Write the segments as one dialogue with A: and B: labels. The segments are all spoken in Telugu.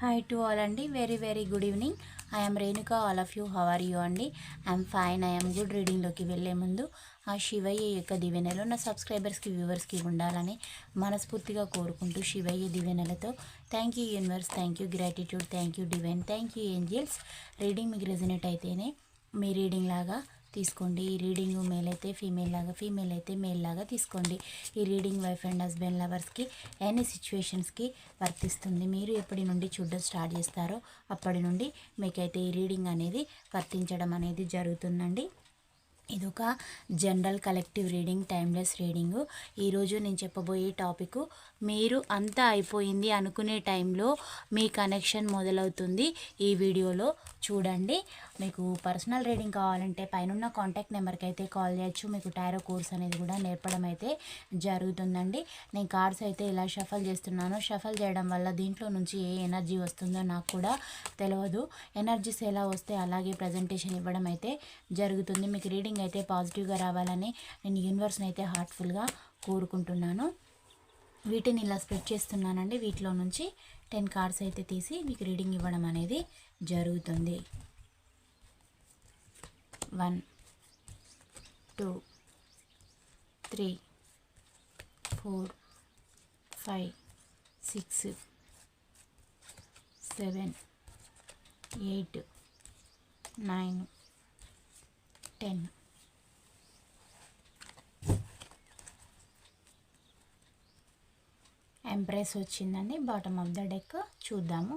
A: హాయ్ టు ఆల్ అండి. Very very good evening I'm Renuka all of you how are you అండి? ఐఎమ్ ఫైన్ ఐఎమ్ గుడ్ రీడింగ్లోకి వెళ్ళే ముందు ఆ శివయ్య యొక్క దివెనలు నా సబ్స్క్రైబర్స్కి వ్యూవర్స్కి ఉండాలని మనస్ఫూర్తిగా కోరుకుంటూ Shivayya దివెనలతో thank you universe thank you gratitude thank you divine thank you angels reading మీకు రెజినేట్ అయితేనే మీ రీడింగ్ లాగా తీసుకోండి. ఈ రీడింగ్ మేల్ అయితే ఫీమేల్ లాగా ఫీమేల్ అయితే మేల్ లాగా తీసుకోండి. ఈ రీడింగ్ వైఫ్ అండ్ హస్బెండ్ లవర్స్కి ఎనీ సిచ్యువేషన్స్కి వర్తిస్తుంది. మీరు ఎప్పటి నుండి చూడడం స్టార్ట్ చేస్తారో అప్పటి నుండి మీకైతే ఈ రీడింగ్ అనేది వర్తించడం అనేది జరుగుతుందండి. ఇదొక general collective reading timeless reading. ఈరోజు నేను చెప్పబోయే టాపిక్ మీరు అంతా అయిపోయింది అనుకునే టైంలో మీ కనెక్షన్ మొదలవుతుంది. ఈ వీడియోలో చూడండి. మీకు పర్సనల్ రీడింగ్ కావాలంటే పైన కాంటాక్ట్ నెంబర్కి అయితే కాల్ చేయొచ్చు. మీకు టైరో కోర్స్ అనేది కూడా నేర్పడం అయితే జరుగుతుందండి. నేను కార్డ్స్ అయితే ఇలా షఫల్ చేస్తున్నాను. షఫల్ చేయడం వల్ల దీంట్లో నుంచి ఏ ఎనర్జీ వస్తుందో నాకు కూడా తెలియదు ఎనర్జీస్ ఎలా వస్తే అలాగే ప్రజెంటేషన్ ఇవ్వడం అయితే జరుగుతుంది. మీకు రీడింగ్ అయితే పాజిటివ్గా రావాలని నేను యూనివర్స్ని అయితే హార్ట్ఫుల్గా కోరుకుంటున్నాను. వీటిని ఇలా స్ప్రెడ్ చేస్తున్నానండి. వీటిలో నుంచి టెన్ కార్డ్స్ అయితే తీసి మీకు రీడింగ్ ఇవ్వడం అనేది జరుగుతుంది. One two three four five six seven eight nine ten empress వచ్చిందండి బాటమ్ ఆఫ్ ద డెక్ చూద్దాము.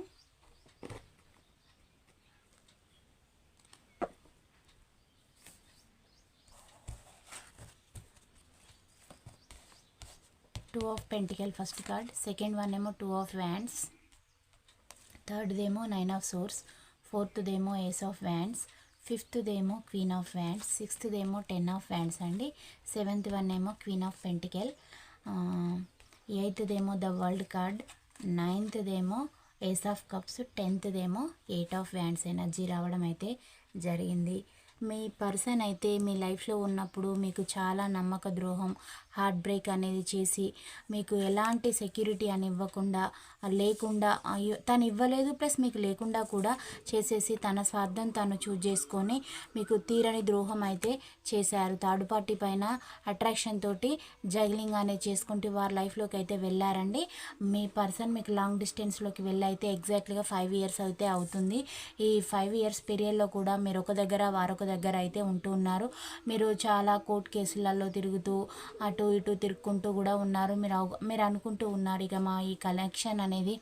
A: Two of pentacle first card second one ఏమో టూ ఆఫ్ వ్యాండ్స్ థర్డ్దేమో నైన్ ఆఫ్ సోర్స్ ఫోర్త్దేమో ఏస్ ఆఫ్ వ్యాండ్స్ ఫిఫ్త్దేమో క్వీన్ ఆఫ్ వ్యాండ్స్ సిక్స్త్దేమో టెన్ ఆఫ్ వ్యాండ్స్ అండి సెవెంత్ వన్ ఏమో క్వీన్ ఆఫ్ పెంటికల్ ఎయిత్దేమో ద వరల్డ్ కార్డ్ నైన్త్దేమో ఏస్ ఆఫ్ కప్స్ టెన్త్దేమో ఎయిట్ ఆఫ్ వ్యాండ్స్ ఎనర్జీ రావడం అయితే జరిగింది. మీ పర్సన్ అయితే మీ లైఫ్లో ఉన్నప్పుడు మీకు చాలా నమ్మక ద్రోహం హార్ట్ బ్రేక్ అనేది చేసి మీకు ఎలాంటి సెక్యూరిటీ అని ఇవ్వకుండా లేకుండా అయ్యో తను ఇవ్వలేదు ప్లస్ మీకు లేకుండా కూడా చేసేసి తన స్వార్థం తను చూజ్ చేసుకొని మీకు తీరని ద్రోహం అయితే చేశారు. థర్డ్ పార్టీ పైన అట్రాక్షన్ తోటి జగ్లింగ్ అనేది చేసుకుంటూ వారి లైఫ్లోకి అయితే వెళ్ళారండి. మీ పర్సన్ మీకు లాంగ్ డిస్టెన్స్లోకి వెళ్ళి అయితే ఎగ్జాక్ట్లీగా ఫైవ్ ఇయర్స్ అయితే అవుతుంది. ఈ ఫైవ్ ఇయర్స్ పీరియడ్లో కూడా మీరు ఒక దగ్గర వారొక దగ్గర అయితే ఉంటూ ఉన్నారు. మీరు చాలా కోర్టు కేసులలో తిరుగుతూ అటు ఇటు తిరుక్కుంటూ కూడా ఉన్నారు. మీరు మీరు అనుకుంటూ ఉన్నారు ఇక మా ఈ కనెక్షన్ అనేది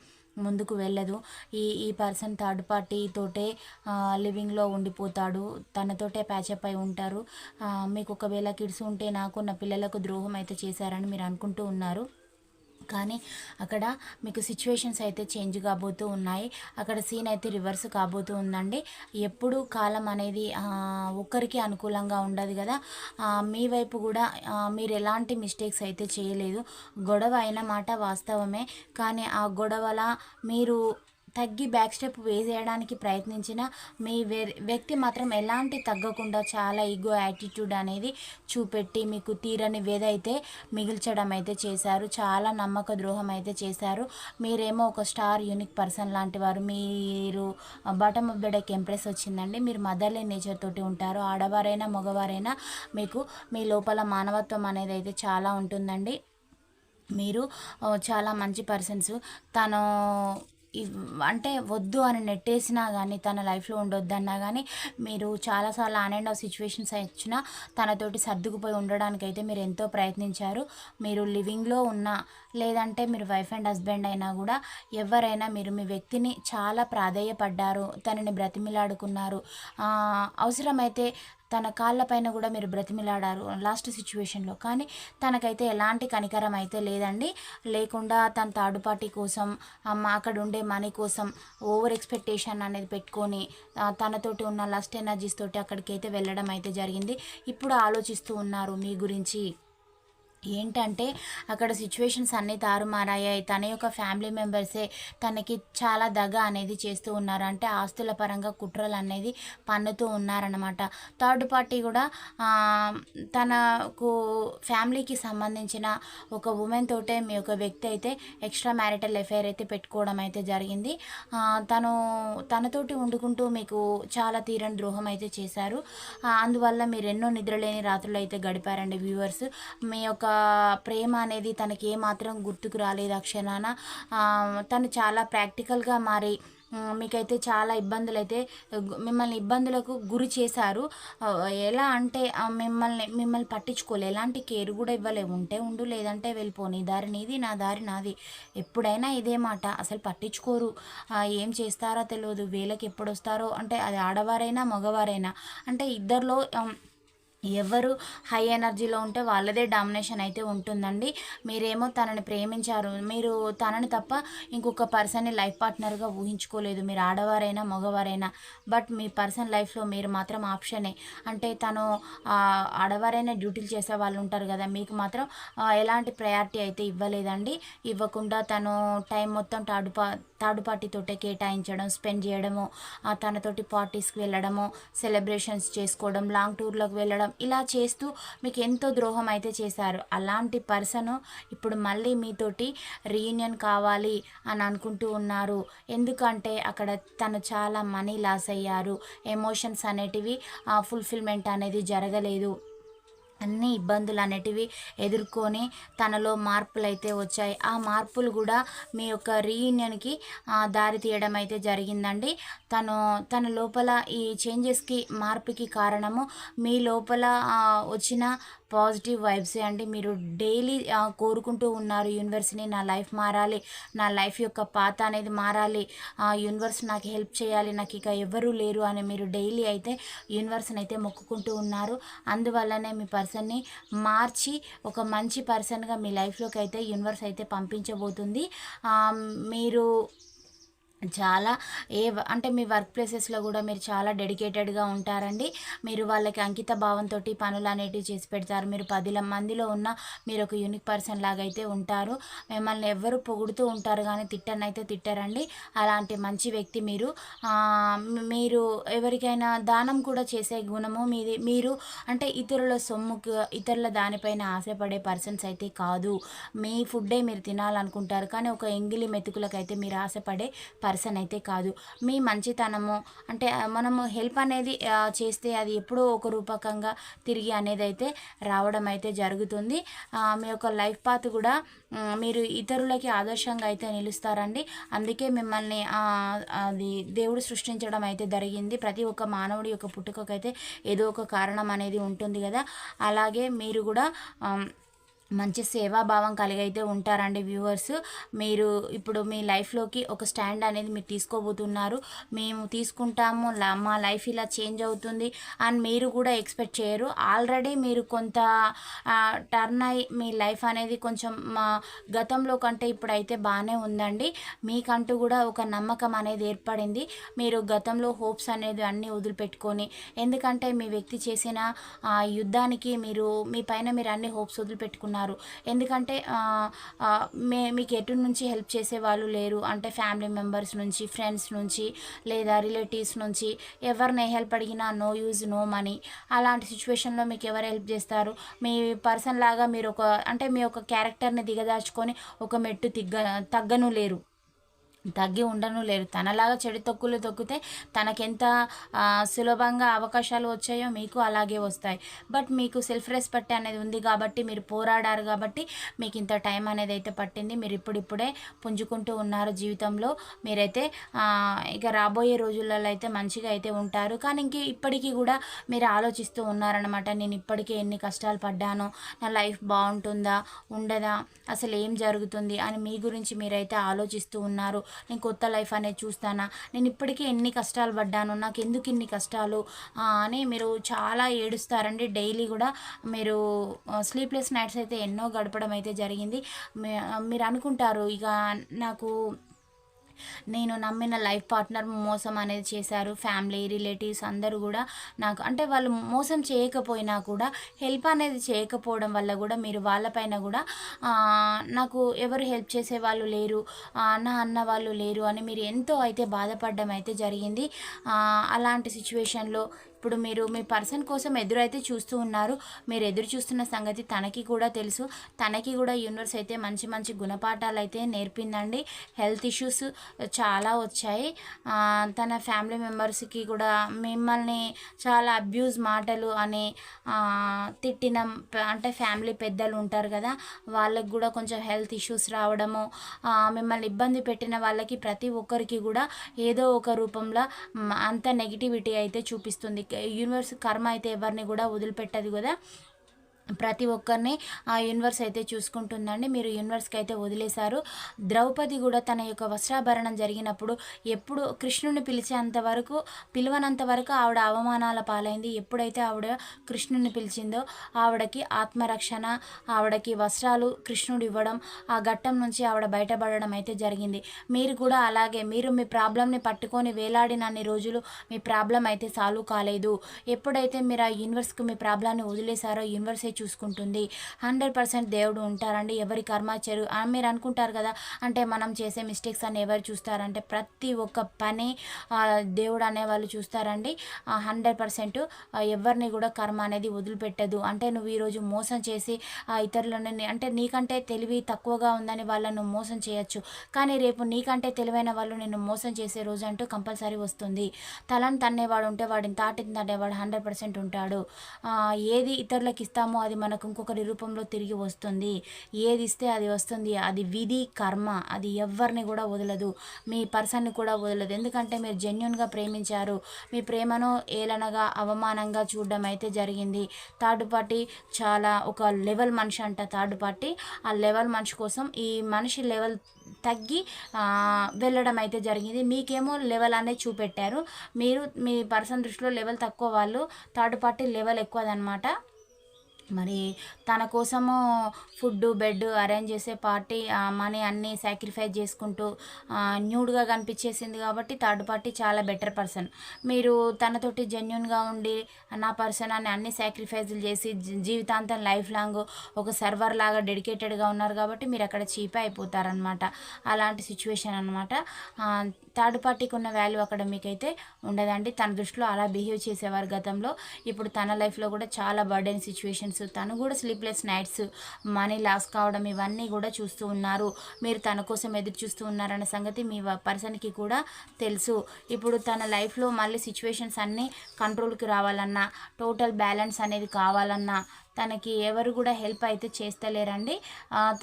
A: ముందుకు వెళ్ళదు. ఈ ఈ పర్సన్ థర్డ్ పార్టీ తోటే లివింగ్లో ఉండిపోతాడు. తనతోటే ప్యాచప్ అయి ఉంటారు. మీకు ఒకవేళ కిడ్స్ ఉంటే నాకు నా పిల్లలకు ద్రోహం అయితే చేశారని మీరు అనుకుంటూ ఉన్నారు. కానీ అక్కడ మీకు సిచ్యువేషన్స్ అయితే చేంజ్ కాబోతూ ఉన్నాయి. అక్కడ సీన్ అయితే రివర్స్ కాబోతూ ఉందండి. ఎప్పుడు కాలం అనేది ఒక్కరికి అనుకూలంగా ఉండదు కదా. మీ వైపు కూడా మీరు ఎలాంటి మిస్టేక్స్ అయితే చేయలేదు. గొడవ అయిన మాట వాస్తవమే. కానీ ఆ గొడవల మీరు తగ్గి బ్యాక్ స్టెప్ వేసేయడానికి ప్రయత్నించిన మీ వే- వ్యక్తి మాత్రం ఎలాంటి తగ్గకుండా చాలా ఈగో యాటిట్యూడ్ అనేది చూపెట్టి మీకు తీరని వేద అయితే మిగిల్చడం అయితే చేశారు. చాలా నమ్మక ద్రోహం అయితే చేశారు. మీరేమో ఒక స్టార్ యూనిక్ పర్సన్ లాంటి వారు. మీరు bottom of the deck empress వచ్చిందండి. మీరు మదర్లీ నేచర్ తోటి ఉంటారు. ఆడవారైనా మగవారైనా మీకు మీ లోపల మానవత్వం అనేది అయితే చాలా ఉంటుందండి. మీరు చాలా మంచి పర్సన్స్ తను అంటే వద్దు అని నెట్టేసినా కానీ తన లైఫ్లో ఉండొద్దన్నా కానీ మీరు చాలాసార్లు ఆన్ అండ్ ఆఫ్ సిచ్యువేషన్స్ వచ్చినా తనతోటి సర్దుకుపోయి ఉండడానికి అయితే మీరు ఎంతో ప్రయత్నించారు. మీరు లివింగ్లో ఉన్నా లేదంటే మీరు వైఫ్ అండ్ హస్బెండ్ అయినా కూడా ఎవరైనా మీరు మీ వ్యక్తిని చాలా ప్రాధేయపడ్డారు. తనని బ్రతిమిలాడుకున్నారు. అవసరమైతే తన కాళ్ళపైన కూడా మీరు బ్రతిమిలాడారు లాస్ట్ సిచ్యువేషన్లో. కానీ తనకైతే ఎలాంటి కనికరం అయితే లేదండి. లేకుండా తన థర్డ్ పార్టీ కోసం అమ్మ అక్కడ ఉండే మనీ కోసం ఓవర్ ఎక్స్పెక్టేషన్ అనేది పెట్టుకొని తనతోటి ఉన్న లస్ట్ ఎనర్జీస్ తోటి అక్కడికి అయితే వెళ్ళడం అయితే జరిగింది. ఇప్పుడు ఆలోచిస్తూ ఉన్నారు మీ గురించి. ఏంటంటే అక్కడ సిచ్యువేషన్స్ అన్నీ తారుమారాయాయి తన యొక్క ఫ్యామిలీ మెంబర్సే తనకి చాలా దగ అనేది చేస్తూ ఉన్నారు. అంటే ఆస్తుల పరంగా కుట్రలు అనేది పన్నుతూ ఉన్నారనమాట థర్డ్ పార్టీ కూడా తనకు ఫ్యామిలీకి సంబంధించిన ఒక ఉమెన్ తోటే మీ యొక్క వ్యక్తి అయితే ఎక్స్ట్రా మ్యారిటల్ ఎఫైర్ అయితే పెట్టుకోవడం అయితే జరిగింది. తను తనతోటి వండుకుంటూ మీకు చాలా తీరని ద్రోహం అయితే చేశారు. అందువల్ల మీరు ఎన్నో నిద్రలేని రాత్రులు అయితే గడిపారండి వ్యూవర్స్ మీ యొక్క ప్రేమ అనేది తనకి ఏమాత్రం గుర్తుకు రాలేదు అక్షరాన. తను చాలా ప్రాక్టికల్గా మారి మీకైతే చాలా ఇబ్బందులు అయితే మిమ్మల్ని ఇబ్బందులకు గురి చేశారు. ఎలా అంటే మిమ్మల్ని మిమ్మల్ని పట్టించుకోలే. ఎలాంటి కేర్ కూడా ఇవ్వలే ఉంటే ఉండు లేదంటే వెళ్ళిపో. నీ దారి నీది నా దారి నాది. ఎప్పుడైనా ఇదే మాట. అసలు పట్టించుకోరు. ఏం చేస్తారో తెలియదు వేళకి ఎప్పుడు వస్తారో అంటే అది ఆడవారైనా మగవారైనా. అంటే ఇద్దరిలో ఎవరు హై ఎనర్జీలో ఉంటే వాళ్ళదే డామినేషన్ అయితే ఉంటుందండి. మీరేమో తనని ప్రేమించారు. మీరు తనని తప్ప ఇంకొక పర్సన్ని లైఫ్ పార్ట్నర్గా ఊహించుకోలేదు. మీరు ఆడవారైనా మగవారైనా. బట్ మీ పర్సన్ లైఫ్లో మీరు మాత్రం ఆప్షనే. అంటే తను ఆడవారైనా డ్యూటీలు చేసే వాళ్ళు ఉంటారు కదా మీకు మాత్రం ఎలాంటి ప్రయారిటీ అయితే ఇవ్వలేదండి. ఇవ్వకుండా తను టైం మొత్తం తాడుపా పా థర్డ్ పార్టీతోటే కేటాయించడం స్పెండ్ చేయడము తనతోటి పార్టీస్కి వెళ్ళడము సెలబ్రేషన్స్ చేసుకోవడం లాంగ్ టూర్లకు వెళ్ళడం ఇలా చేస్తూ మీకు ఎంతో ద్రోహం అయితే చేశారు. అలాంటి పర్సన్ ఇప్పుడు మళ్ళీ మీతోటి రీయూనియన్ కావాలి అని అనుకుంటూ ఉన్నారు. ఎందుకంటే అక్కడ తను చాలా మనీ లాస్ అయ్యారు. ఎమోషన్స్ అనేటివి ఫుల్ఫిల్మెంట్ అనేది జరగలేదు. అన్ని ఇబ్బందులు అనేటివి ఎదుర్కొని తనలో మార్పులు అయితే వచ్చాయి. ఆ మార్పులు కూడా మీ యొక్క రీయూనియన్కి దారి తీయడం అయితే జరిగిందండి. తను తన లోపల ఈ చేంజెస్కి మార్పుకి కారణము మీ లోపల వచ్చిన పాజిటివ్ వైబ్సే. అండి మీరు డైలీ కోరుకుంటూ ఉన్నారు యూనివర్స్ని నా లైఫ్ మారాలి నా లైఫ్ యొక్క పాత అనేది మారాలి ఆ యూనివర్స్ నాకు హెల్ప్ చేయాలి నాకు ఇక ఎవరూ లేరు అని మీరు డైలీ అయితే యూనివర్స్ని అయితే మొక్కుకుంటూ ఉన్నారు. అందువల్లనే మీ పర్సన్ని మార్చి ఒక మంచి పర్సన్గా మీ లైఫ్లోకి అయితే యూనివర్స్ అయితే పంపించబోతుంది. మీరు చాలా ఏ అంటే మీ వర్క్ ప్లేసెస్లో కూడా మీరు చాలా డెడికేటెడ్గా ఉంటారండి. మీరు వాళ్ళకి అంకిత భావంతో పనులు అనేటివి చేసి పెడతారు. మీరు పది మందిలో ఉన్న మీరు ఒక యూనిక్ పర్సన్ లాగా అయితే ఉంటారు. మిమ్మల్ని ఎవరు పొగుడుతూ ఉంటారు కానీ తిట్టనైతే తిట్టరండి. అలాంటి మంచి వ్యక్తి మీరు. మీరు ఎవరికైనా దానం కూడా చేసే గుణము మీది మీరు అంటే ఇతరుల సొమ్ముకు ఇతరుల దానిపైన ఆశపడే పర్సన్స్ అయితే కాదు. మీ ఫుడ్డే మీరు తినాలనుకుంటారు. కానీ ఒక ఎంగిలి మెతుకులకైతే మీరు ఆశపడే పర్సన్ అయితే కాదు. మీ మంచితనము అంటే మనము హెల్ప్ అనేది చేస్తే అది ఎప్పుడో ఒక రూపకంగా తిరిగి అనేది అయితే రావడం అయితే జరుగుతుంది. మీ యొక్క లైఫ్ పాత్ కూడా మీరు ఇతరులకి ఆదర్శంగా అయితే నిలుస్తారండి. అందుకే మిమ్మల్ని అది దేవుడు సృష్టించడం అయితే జరిగింది. ప్రతి ఒక్క మానవుడి యొక్క పుట్టుకకైతే ఏదో ఒక కారణం అనేది ఉంటుంది కదా. అలాగే మీరు కూడా మంచి సేవాభావం కలిగి అయితే ఉంటారండి వ్యూవర్స్. మీరు ఇప్పుడు మీ లైఫ్లోకి ఒక స్టాండ్ అనేది మీరు తీసుకోబోతున్నారు. మేము తీసుకుంటాము మా లైఫ్ ఇలా చేంజ్ అవుతుంది అండ్ మీరు కూడా ఎక్స్పెక్ట్ చేయరు. ఆల్రెడీ మీరు కొంత టర్న్ అయి మీ లైఫ్ అనేది కొంచెం మా గతంలో కంటే ఇప్పుడైతే బాగానే ఉందండి. మీకంటూ కూడా ఒక నమ్మకం అనేది ఏర్పడింది. మీరు గతంలో హోప్స్ అనేది అన్నీ వదిలిపెట్టుకొని ఎందుకంటే మీ వ్యక్తి చేసిన యుద్ధానికి మీరు మీ పైన మీరు అన్ని హోప్స్ వదిలిపెట్టుకున్నారు. ఎందుకంటే మే మీకు ఎటు నుంచి హెల్ప్ చేసే వాళ్ళు లేరు. అంటే ఫ్యామిలీ మెంబర్స్ నుంచి ఫ్రెండ్స్ నుంచి లేదా రిలేటివ్స్ నుంచి ఎవరిని హెల్ప్ అడిగినా నో యూజ్ నో మనీ. అలాంటి సిచ్యువేషన్లో మీకు ఎవరు హెల్ప్ చేస్తారు? మీ పర్సన్ లాగా మీరు ఒక అంటే మీ యొక్క క్యారెక్టర్ని దిగదార్చుకొని ఒక మెట్టు తిగ్గ తగ్గను లేరు. తగ్గి ఉండను లేరు. తనలాగా చెడు తొక్కులు తొక్కితే తనకెంత సులభంగా అవకాశాలు వచ్చాయో మీకు అలాగే వస్తాయి. బట్ మీకు సెల్ఫ్ రెస్పెక్ట్ అనేది ఉంది కాబట్టి మీరు పోరాడారు కాబట్టి మీకు ఇంత టైం అనేది అయితే పట్టింది. మీరు ఇప్పుడిప్పుడే పుంజుకుంటూ ఉన్నారు జీవితంలో. మీరైతే ఇక రాబోయే రోజులలో అయితే మంచిగా అయితే ఉంటారు. కానీ ఇంక ఇప్పటికీ కూడా మీరు ఆలోచిస్తూ ఉన్నారనమాట నేను ఇప్పటికే ఎన్ని కష్టాలు పడ్డాను నా లైఫ్ బాగుంటుందా ఉండదా అసలు ఏం జరుగుతుంది అని మీ గురించి మీరైతే ఆలోచిస్తూ ఉన్నారు. నేను కొత్త లైఫ్ అనేది చూస్తానా? నేను ఇప్పటికే ఎన్ని కష్టాలు పడ్డాను నాకు ఎందుకు ఇన్ని కష్టాలు? అని మీరు చాలా ఏడుస్తారండి. డైలీ కూడా మీరు స్లీప్లెస్ నైట్స్ అయితే ఎన్నో గడపడం అయితే జరిగింది. మీరు అనుకుంటారు ఇక నాకు నేను నమ్మిన లైఫ్ పార్ట్నర్ మోసం అనేది చేశారు. ఫ్యామిలీ రిలేటివ్స్ అందరూ కూడా నాకు అంటే వాళ్ళు మోసం చేయకపోయినా కూడా హెల్ప్ అనేది చేయకపోవడం వల్ల కూడా మీరు వాళ్ళపైన కూడా నాకు ఎవరు హెల్ప్ చేసే వాళ్ళు లేరు నా అన్న వాళ్ళు లేరు అని మీరు ఎంతో అయితే బాధపడడం అయితే జరిగింది. అలాంటి సిచ్యువేషన్లో ఇప్పుడు మీరు మీ పర్సన్ కోసం ఎదురైతే చూస్తూ ఉన్నారు మీరు ఎదురు చూస్తున్న సంగతి తనకి కూడా తెలుసు. తనకి కూడా యూనివర్స్ అయితే మంచి మంచి గుణపాఠాలు అయితే నేర్పిందండి. హెల్త్ ఇష్యూస్ చాలా వచ్చాయి. తన ఫ్యామిలీ మెంబర్స్కి కూడా మిమ్మల్ని చాలా అబ్యూజ్ మాటలు అని తిట్టిన అంటే ఫ్యామిలీ పెద్దలు ఉంటారు కదా వాళ్ళకి కూడా కొంచెం హెల్త్ ఇష్యూస్ రావడము మిమ్మల్ని ఇబ్బంది పెట్టిన వాళ్ళకి ప్రతి ఒక్కరికి కూడా ఏదో ఒక రూపంలో అంత నెగిటివిటీ అయితే చూపిస్తుంది. యూనివర్స్ కర్మ అయితే ఎవరిని కూడా వదిలిపెట్టదు కదా. ప్రతి ఒక్కరిని ఆ యూనివర్స్ అయితే చూసుకుంటుందండి. మీరు యూనివర్స్కి అయితే వదిలేశారు. ద్రౌపది కూడా తన యొక్క వస్త్రాభరణం జరిగినప్పుడు ఎప్పుడు కృష్ణుని పిలిచేంత వరకు పిలవనంత వరకు ఆవిడ అవమానాల పాలైంది. ఎప్పుడైతే ఆవిడ కృష్ణుని పిలిచిందో ఆవిడకి ఆత్మరక్షణ ఆవిడకి వస్త్రాలు కృష్ణుడు ఇవ్వడం ఆ ఘట్టం నుంచి ఆవిడ బయటపడడం అయితే జరిగింది. మీరు కూడా అలాగే మీరు మీ ప్రాబ్లమ్ని పట్టుకొని వేలాడినన్ని రోజులు మీ ప్రాబ్లం అయితే సాల్వ్ కాలేదు. ఎప్పుడైతే మీరు ఆ యూనివర్స్కి మీ ప్రాబ్లాన్ని వదిలేశారో యూనివర్సే చూసుకుంటుంది. హండ్రెడ్ పర్సెంట్ దేవుడు ఉంటారండి. ఎవరి కర్మ చెరు మీరు అనుకుంటారు కదా అంటే మనం చేసే మిస్టేక్స్ అని ఎవరు చూస్తారంటే ప్రతి ఒక్క పని దేవుడు అనేవాళ్ళు చూస్తారండి. హండ్రెడ్ పర్సెంట్ ఎవరిని కూడా కర్మ అనేది వదిలిపెట్టదు. అంటే నువ్వు ఈరోజు మోసం చేసి ఇతరులని ఇతరులను అంటే నీకంటే తెలివి తక్కువగా ఉందని వాళ్ళను మోసం చేయొచ్చు. కానీ రేపు నీకంటే తెలివైన వాళ్ళు నిన్ను మోసం చేసే రోజు అంటూ కంపల్సరీ వస్తుంది. తలను తన్నేవాడు ఉంటే వాడిని తాటిని తన్నేవాడు హండ్రెడ్ పర్సెంట్ ఉంటాడు. ఏది ఇతరులకు ఇస్తామో అది అది మనకు ఇంకొకరి రూపంలో తిరిగి వస్తుంది. ఏది ఇస్తే అది వస్తుంది. అది విధి కర్మ. అది ఎవరిని కూడా వదలదు. మీ పర్సన్ని కూడా వదలదు. ఎందుకంటే మీరు జెన్యున్గా ప్రేమించారు. మీ ప్రేమను ఏలనగా అవమానంగా చూడడం అయితే జరిగింది. థర్డ్ పార్టీ చాలా ఒక లెవెల్ మనిషి అంట థర్డ్ పార్టీ. ఆ లెవెల్ మనిషి కోసం ఈ మనిషి లెవెల్ తగ్గి వెళ్ళడం అయితే జరిగింది. మీకేమో లెవెల్ అనేది చూపెట్టారు. మీరు మీ పర్సన్ దృష్టిలో లెవెల్ తక్కువ వాళ్ళు. థర్డ్ పార్టీ లెవెల్ ఎక్కువదనమాట మరి తన కోసము ఫుడ్ బెడ్ అరేంజ్ చేసే పార్టీ మనీ అన్నీ సాక్రిఫైస్ చేసుకుంటూ న్యూడ్గా కనిపించేసింది కాబట్టి థర్డ్ పార్టీ చాలా బెటర్ పర్సన్. మీరు తనతోటి జెన్యున్గా ఉండి నా పర్సన్ అని అన్ని సాక్రిఫైజులు చేసి జీవితాంతం లైఫ్ లాంగ్ ఒక సర్వర్ లాగా డెడికేటెడ్గా ఉన్నారు కాబట్టి మీరు అక్కడ చీప్ అయిపోతారనమాట అలాంటి సిచ్యువేషన్ అనమాట థర్డ్ పార్టీకి ఉన్న వాల్యూ అక్కడ మీకైతే ఉండదండి. తన దృష్టిలో అలా బిహేవ్ చేసేవారు గతంలో. ఇప్పుడు తన లైఫ్లో కూడా చాలా బర్డెన్ సిచ్యువేషన్స్ తను కూడా స్లీప్లెస్ నైట్స్ మనీ లాస్ కావడం ఇవన్నీ కూడా చూస్తూ ఉన్నారు. మీరు తన కోసం ఎదురు చూస్తూ ఉన్నారన్న సంగతి మీ పర్సన్కి కూడా తెలుసు. ఇప్పుడు తన లైఫ్లో మళ్ళీ సిచ్యువేషన్స్ అన్నీ కంట్రోల్కి రావాలన్నా టోటల్ బ్యాలెన్స్ అనేది కావాలన్నా తనకి ఎవరు కూడా హెల్ప్ అయితే చేస్తలేరండి.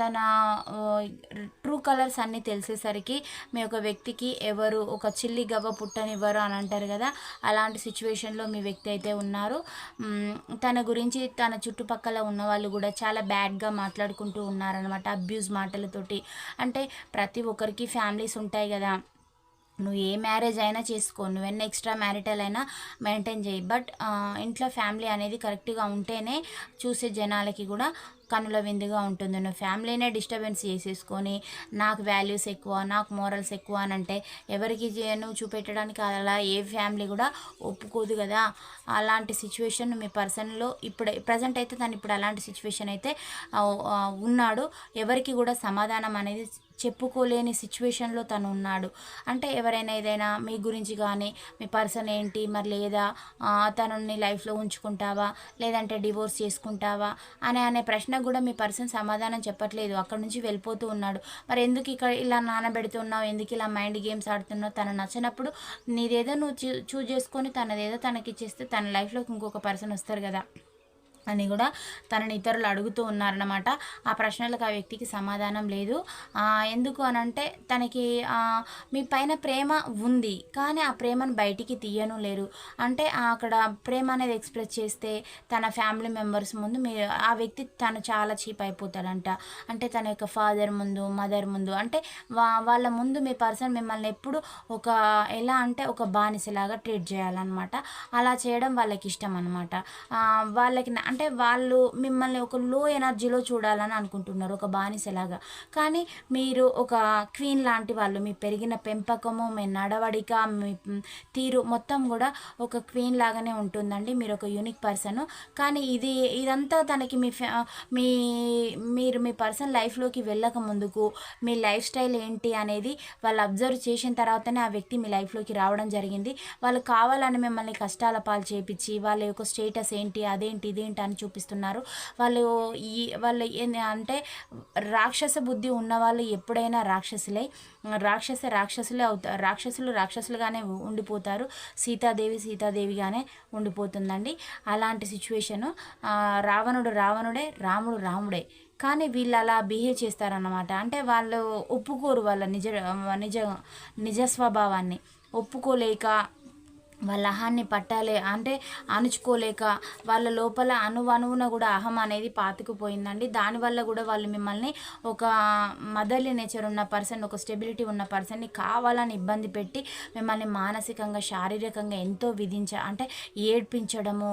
A: తన ట్రూ కలర్స్ అన్నీ తెలిసేసరికి మీ ఒక వ్యక్తికి ఎవరు ఒక చిల్లి గవ్వ పుట్టనివ్వరు అని అంటారు కదా అలాంటి సిచ్యువేషన్లో మీ వ్యక్తి అయితే ఉన్నారు. తన గురించి తన చుట్టుపక్కల ఉన్న వాళ్ళు కూడా చాలా బ్యాడ్గా మాట్లాడుకుంటూ ఉన్నారనమాట అబ్యూజ్ మాటలతోటి. అంటే ప్రతి ఒక్కరికి ఫ్యామిలీస్ ఉంటాయి కదా. నువ్వు ఏ మ్యారేజ్ అయినా చేసుకో నువ్వు ఎక్స్ట్రా మ్యారిటల్ అయినా మెయింటైన్ చేయి. బట్ ఇంట్లో ఫ్యామిలీ అనేది కరెక్ట్గా ఉంటేనే చూసే జనాలకి కూడా కనుల విందుగా ఉంటుంది. నువ్వు ఫ్యామిలీనే డిస్టర్బెన్స్ చేసేసుకొని నాకు వాల్యూస్ ఎక్కువ నాకు మోరల్స్ ఎక్కువ అని అంటే ఎవరికి నువ్వు చూపెట్టడానికి అలా ఏ ఫ్యామిలీ కూడా ఒప్పుకోదు కదా. అలాంటి సిచ్యువేషన్ మీ పర్సన్లో ఇప్పుడు ప్రజెంట్ అయితే తను ఇప్పుడు అలాంటి సిచ్యువేషన్ అయితే ఉన్నాడు. ఎవరికి కూడా సమాధానం అనేది చెప్పుకోలేని సిచ్యువేషన్లో తను ఉన్నాడు అంటే ఎవరైనా ఏదైనా మీ గురించి కానీ మీ పర్సన్ ఏంటి మరి లేదా తనని లైఫ్లో ఉంచుకుంటావా లేదంటే డివోర్స్ చేసుకుంటావా అనే అనే ప్రశ్న కూడా మీ పర్సన్ సమాధానం చెప్పట్లేదు. అక్కడ నుంచి వెళ్ళిపోతూ ఉన్నాడు. మరి ఎందుకు ఇక్కడ ఇలా నానబెడుతున్నావు? ఎందుకు ఇలా మైండ్ గేమ్స్ ఆడుతున్నావు? తను నచ్చినప్పుడు నీదేదో నువ్వు చూ చూజ్ చేసుకొని తనదేదో తనకి ఇచ్చేస్తే తన లైఫ్లోకి ఇంకొక పర్సన్ వస్తారు కదా. అని కూడా తనని ఇతరులు అడుగుతూ ఉన్నారన్నమాట. ఆ ప్రశ్నలకు ఆ వ్యక్తికి సమాధానం లేదు. ఎందుకు అని అంటే తనకి మీ పైన ప్రేమ ఉంది కానీ ఆ ప్రేమను బయటికి తీయను లేరు. అంటే అక్కడ ప్రేమ అనేది ఎక్స్ప్రెస్ చేస్తే తన ఫ్యామిలీ మెంబర్స్ ముందు మీ ఆ వ్యక్తి తను చాలా చీప్ అయిపోతాడంట. అంటే తన యొక్క ఫాదర్ ముందు మదర్ ముందు అంటే వా వాళ్ళ ముందు మీ పర్సన్ మిమ్మల్ని ఎప్పుడు ఒక ఎలా అంటే ఒక బానిసలాగా ట్రీట్ చేయాలన్నమాట. అలా చేయడం వాళ్ళకి ఇష్టం అనమాట వాళ్ళకి అంటే అంటే వాళ్ళు మిమ్మల్ని ఒక లో ఎనర్జీలో చూడాలని అనుకుంటున్నారు ఒక బానిసలాగా. కానీ మీరు ఒక క్వీన్ లాంటి వాళ్ళు మీ పెరిగిన పెంపకము మీ నడవడిక మీ తీరు మొత్తం కూడా ఒక క్వీన్ లాగానే ఉంటుందండి. మీరు ఒక యూనిక్ పర్సన్ కానీ ఇది ఇదంతా తనకి మీ మీ మీరు మీ పర్సన్ లైఫ్లోకి వెళ్ళక ముందుకు మీ లైఫ్ స్టైల్ ఏంటి అనేది వాళ్ళు అబ్జర్వ్ చేసిన తర్వాతనే ఆ వ్యక్తి మీ లైఫ్లోకి రావడం జరిగింది. వాళ్ళు కావాలని మిమ్మల్ని కష్టాల పాలు చేపించి వాళ్ళ యొక్క స్టేటస్ ఏంటి అదేంటి ఇదేంటి అని చూపిస్తున్నారు. వాళ్ళు ఈ వాళ్ళు అంటే రాక్షస బుద్ధి ఉన్న వాళ్ళు ఎప్పుడైనా రాక్షసులే. రాక్షస రాక్షసులే అవుతారు రాక్షసులు రాక్షసులుగానే ఉండిపోతారు. సీతాదేవి సీతాదేవిగానే ఉండిపోతుందండి. అలాంటి సిచ్యువేషను రావణుడు రావణుడే రాముడు రాముడే. కానీ వీళ్ళు అలా బిహేవ్ చేస్తారన్నమాట. అంటే వాళ్ళు ఒప్పుకోరు వాళ్ళ నిజ నిజ నిజ స్వభావాన్ని. ఒప్పుకోలేక వాళ్ళ అహాన్ని పట్టాలే అంటే అణుచుకోలేక వాళ్ళ లోపల అణువణువున కూడా అహం అనేది పాతుకుపోయిందండి. దానివల్ల కూడా వాళ్ళు మిమ్మల్ని ఒక మదర్లీ నేచర్ ఉన్న పర్సన్ ఒక స్టెబిలిటీ ఉన్న పర్సన్ని కావాలని ఇబ్బంది పెట్టి మిమ్మల్ని మానసికంగా శారీరకంగా ఎంతో విధించ అంటే ఏడ్పించడము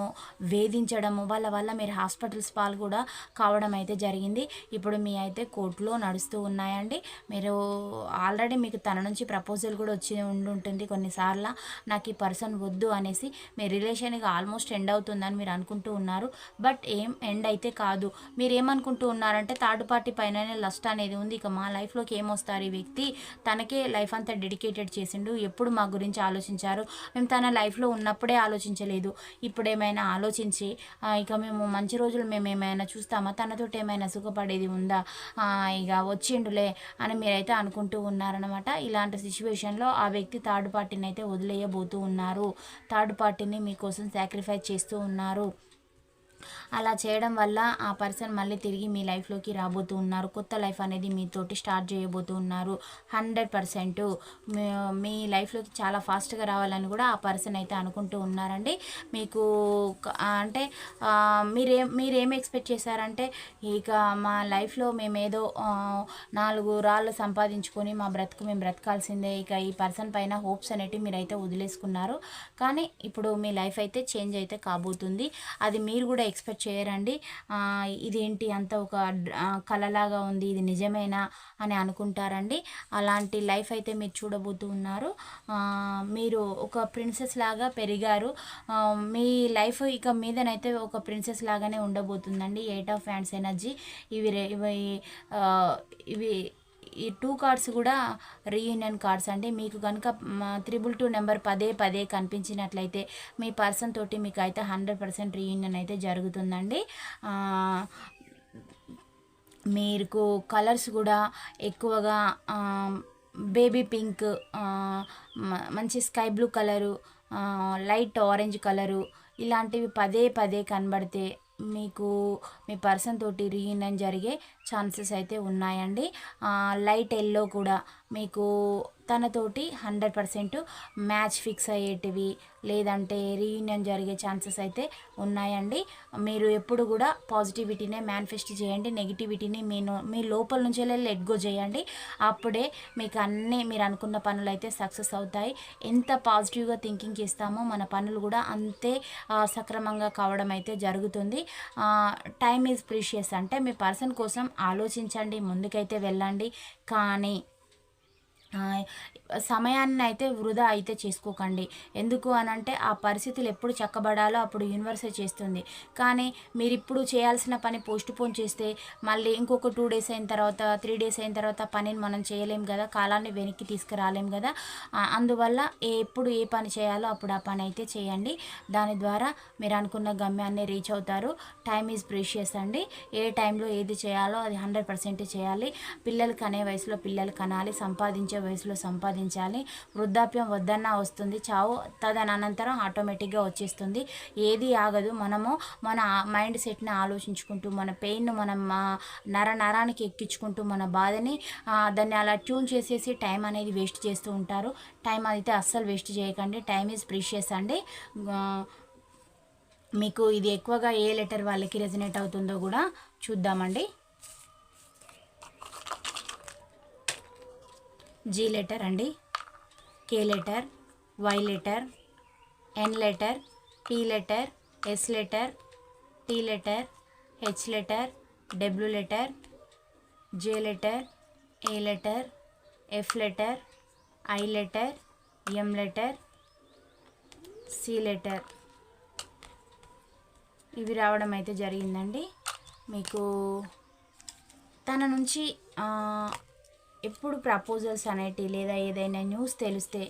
A: వేధించడము వాళ్ళ వల్ల మీరు హాస్పిటల్స్ పాలు కూడా కావడం అయితే జరిగింది. ఇప్పుడు మీ అయితే కోర్టులో నడుస్తూ ఉన్నాయండి. మీరు ఆల్రెడీ మీకు తన నుంచి ప్రపోజల్ కూడా వచ్చి ఉండి ఉంటుంది కొన్నిసార్లు. నాకు ఈ పర్సన్ వద్దు అనేసి మీ రిలేషన్ ఇక ఆల్మోస్ట్ ఎండ్ అవుతుందని మీరు అనుకుంటూ ఉన్నారు. బట్ ఏం ఎండ్ అయితే కాదు. మీరు ఏమనుకుంటూ ఉన్నారంటే థర్డ్ పార్టీ పైననే లస్ట్ అనేది ఉంది. ఇక మా లైఫ్లోకి ఏమొస్తారు ఈ వ్యక్తి? తనకే లైఫ్ అంతా డెడికేటెడ్ చేసిండు. ఎప్పుడు మా గురించి ఆలోచించారు? మేము తన లైఫ్లో ఉన్నప్పుడే ఆలోచించలేదు. ఇప్పుడు ఏమైనా ఆలోచించి ఇక మేము మంచి రోజులు మేము ఏమైనా చూస్తామా? తనతో ఏమైనా సుఖపడేది ఉందా? ఇక వచ్చిండులే అని మీరైతే అనుకుంటూ ఉన్నారనమాట ఇలాంటి సిచ్యువేషన్లో ఆ వ్యక్తి థర్డ్ పార్టీని అయితే వదిలేయబోతూ ఉన్నారు. థర్డ్ పార్టీని మీకోసం సాక్రిఫైస్ చేస్తూ ఉన్నారు. అలా చేయడం వల్ల ఆ పర్సన్ మళ్ళీ తిరిగి మీ లైఫ్లోకి రాబోతూ ఉన్నారు. కొత్త లైఫ్ అనేది మీతోటి స్టార్ట్ చేయబోతూ ఉన్నారు. హండ్రెడ్ పర్సెంట్ మీ లైఫ్లోకి చాలా ఫాస్ట్గా రావాలని కూడా ఆ పర్సన్ అయితే అనుకుంటూ ఉన్నారండి. మీకు అంటే మీరేం మీరేం ఎక్స్పెక్ట్ చేశారంటే ఇక మా లైఫ్లో మేమేదో నాలుగు రాళ్ళు సంపాదించుకొని మా బ్రతుకు మేము బ్రతకాల్సిందే. ఇక ఈ పర్సన్ పైన హోప్స్ అనేటివి మీరైతే వదిలేసుకున్నారు. కానీ ఇప్పుడు మీ లైఫ్ అయితే చేంజ్ అయితే కాబోతుంది. అది మీరు కూడా ఎక్స్పెక్ట్ చేయరండి. ఇదేంటి అంత ఒక కళలాగా ఉంది ఇది నిజమేనా అని అనుకుంటారండి. అలాంటి లైఫ్ అయితే మీరు చూడబోతూ ఉన్నారు. మీరు ఒక ప్రిన్సెస్ లాగా పెరిగారు. మీ లైఫ్ ఇక మీదనైతే ఒక ప్రిన్సెస్ లాగానే ఉండబోతుందండి. Eight of hands energy. ఇవి ఇవి ఇవి ఈ టూ కార్డ్స్ కూడా రీయూనియన్ కార్డ్స్ అండి. మీకు కనుక త్రిబుల్ టూ నెంబర్ పదే పదే కనిపించినట్లయితే మీ పర్సన్ తోటి మీకు అయితే హండ్రెడ్ పర్సెంట్ రీయూనియన్ అయితే జరుగుతుందండి. మీకు కలర్స్ కూడా ఎక్కువగా బేబీ పింక్ మంచి sky blue colour light orange colour ఇలాంటివి పదే పదే కనబడితే మీకు మీ పర్సన్ తోటి రీయూనియన్ జరిగే ఛాన్సెస్ అయితే ఉన్నాయండి. లైట్ ఎల్లో కూడా మీకు తనతోటి హండ్రెడ్ పర్సెంట్ మ్యాచ్ ఫిక్స్ అయ్యేటివి లేదంటే రీయూనియన్ జరిగే ఛాన్సెస్ అయితే ఉన్నాయండి. మీరు ఎప్పుడు కూడా పాజిటివిటీనే మేనిఫెస్ట్ చేయండి నెగిటివిటీని మీ మీ లోపల నుంచి లెట్ గో చేయండి. అప్పుడే మీకు అన్నీ మీరు అనుకున్న పనులు అయితే సక్సెస్ అవుతాయి. ఎంత పాజిటివ్గా థింకింగ్ ఇస్తామో మన పనులు కూడా అంతే సక్రమంగా కావడం అయితే జరుగుతుంది. టైం ఈజ్ ప్రీషియస్ అంటే మీ పర్సన్ కోసం ఆలోచించండి ముందుకైతే వెళ్ళండి. కానీ సమయాన్ని అయితే వృధా అయితే చేసుకోకండి. ఎందుకు అని అంటే ఆ పరిస్థితులు ఎప్పుడు చక్కబడాలో అప్పుడు యూనివర్సే చేస్తుంది. కానీ మీరు ఇప్పుడు చేయాల్సిన పని పోస్ట్ పోన్ చేస్తే మళ్ళీ ఇంకొక టూ డేస్ అయిన తర్వాత త్రీ డేస్ అయిన తర్వాత పనిని మనం చేయలేం కదా కాలాన్ని వెనక్కి తీసుకురాలేం కదా. అందువల్ల ఎప్పుడు ఏ పని చేయాలో అప్పుడు ఆ పని అయితే చేయండి. దాని ద్వారా మీరు అనుకున్న గమ్యాన్ని రీచ్ అవుతారు. టైం ఈజ్ ప్రీషియస్ అండి. ఏ టైంలో ఏది చేయాలో అది హండ్రెడ్ పర్సెంట్ చేయాలి. పిల్లలు కనే వయసులో పిల్లలు కనాలి సంపాదించే వయసులో సంపాదించాలి. వృద్ధాప్యం వద్దన్నా వస్తుంది. చావు తదనంతరం ఆటోమేటిక్గా వచ్చేస్తుంది. ఏది ఆగదు. మనము మన మైండ్ సెట్ని ఆలోచించుకుంటూ మన పెయిన్ మనం నర నరానికి ఎక్కించుకుంటూ మన బాధని దాన్ని అలా ట్యూన్ చేసేసి టైం అనేది వేస్ట్ చేస్తూ ఉంటారు. టైం అయితే అస్సలు వేస్ట్ చేయకండి. టైం ఈజ్ ప్రీషియస్ అండి. మీకు ఇది ఎక్కువగా ఏ లెటర్ వాళ్ళకి రెజినేట్ అవుతుందో కూడా చూద్దామండి. జీ లెటర్ అండి. K letter Y letter N letter P letter S letter T letter H letter W letter J letter A letter F letter I letter M letter C letter. ఇవి రావడం అయితే జరిగిందండి. మీకు తన నుంచి ఎప్పుడు ప్రపోజల్స్ అనేటి లేదా ఏదైనా న్యూస్ తెలిస్తే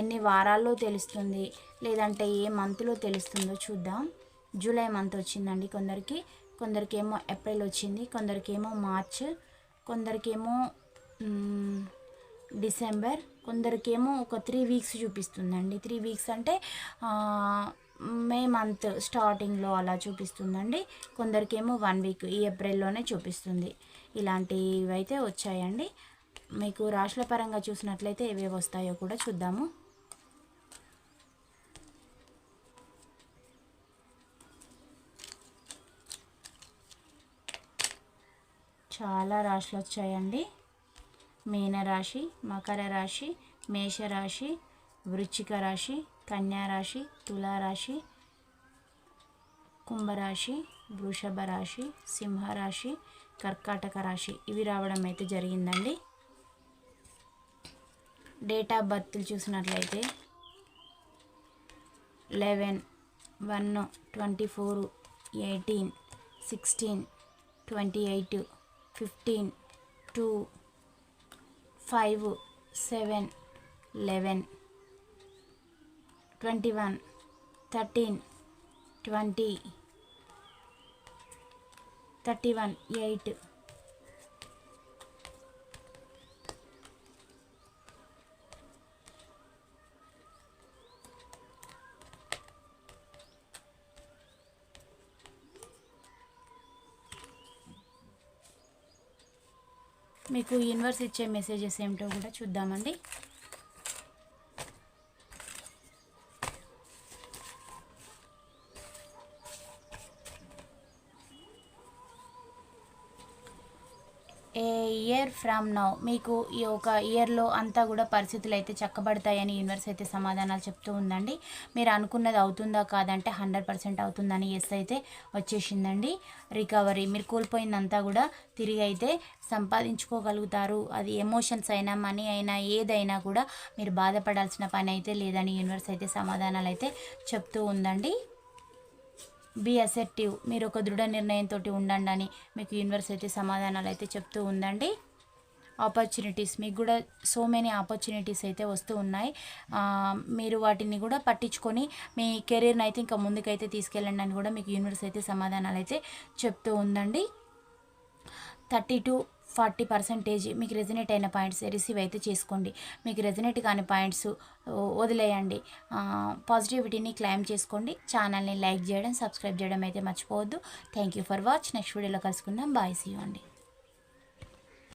A: ఎన్ని వారాల్లో తెలుస్తుంది లేదంటే ఏ మంత్లో తెలుస్తుందో చూద్దాం. జూలై మంత్ వచ్చిందండి కొందరికి. కొందరికేమో ఏప్రిల్ వచ్చింది కొందరికేమో మార్చ్ కొందరికేమో డిసెంబర్ కొందరికేమో ఒక త్రీ వీక్స్ చూపిస్తుందండి. త్రీ వీక్స్ అంటే మే మంత్ స్టార్టింగ్లో అలా చూపిస్తుందండి. కొందరికేమో వన్ వీక్ ఈ ఏప్రిల్లోనే చూపిస్తుంది. ఇలాంటివి అయితే వచ్చాయండి. మీకు రాశుల పరంగా చూసినట్లయితే ఏవేవి వస్తాయో కూడా చూద్దాము. చాలా రాశులు వచ్చాయండి. మీనరాశి మకర రాశి మేషరాశి వృచ్చిక రాశి కన్యా రాశి తులారాశి కుంభరాశి వృషభ రాశి సింహరాశి కర్కాటక రాశి. ఇవి రావడం అయితే జరిగిందండి. డేట్ ఆఫ్ బర్త్లు చూసినట్లయితే eleven one twenty four eighteen sixteen twenty eight fifteen two five seven eleven twenty one thirteen twenty thirty one eight మీకు యూనివర్స్ ఇచ్చే మెసేజెస్ ఏమిటో కూడా చూద్దామండి ఏ ఇయర్ ఫ్రమ్ నౌ మీకు ఈ ఒక ఇయర్లో అంతా కూడా పరిస్థితులు అయితే చక్కబడతాయని యూనివర్స్ అయితే సమాధానాలు చెప్తూ ఉందండి. మీరు అనుకున్నది అవుతుందా కాదంటే హండ్రెడ్ పర్సెంట్ అవుతుందని ఎస్ అయితే వచ్చేసిందండి. రికవరీ మీరు కోల్పోయిందంతా కూడా తిరిగి అయితే సంపాదించుకోగలుగుతారు. అది ఎమోషన్స్ అయినా మనీ అయినా ఏదైనా కూడా మీరు బాధపడాల్సిన పని అయితే లేదని యూనివర్స్ అయితే సమాధానాలు అయితే చెప్తూ ఉందండి. బీ అసెప్టివ్ మీరు ఒక దృఢ నిర్ణయంతో ఉండండి అని మీకు యూనివర్స్ అయితే సమాధానాలు అయితే చెప్తూ ఉందండి. ఆపర్చునిటీస్ మీకు కూడా సో మెనీ ఆపర్చునిటీస్ అయితే వస్తూ ఉన్నాయి. మీరు వాటిని కూడా పట్టించుకొని మీ కెరీర్ని అయితే ఇంకా ముందుకైతే తీసుకెళ్ళండి అని కూడా మీకు యూనివర్స్ అయితే సమాధానాలు అయితే చెప్తూ ఉందండి. థర్టీ టు ఫార్టీ పర్సెంటేజ్ మీకు రెజినేట్ అయిన పాయింట్స్ రిసీవ్ అయితే చేసుకోండి. మీకు రెజినేట్ కాని పాయింట్స్ వదిలేయండి. పాజిటివిటీని క్లైమ్ చేసుకోండి. ఛానల్ని లైక్ చేయడం సబ్స్క్రైబ్ చేయడం అయితే మర్చిపోవద్దు. Thank you for watch next వీడియోలో కలుసుకుందాం. బాయ్ సీ అండి.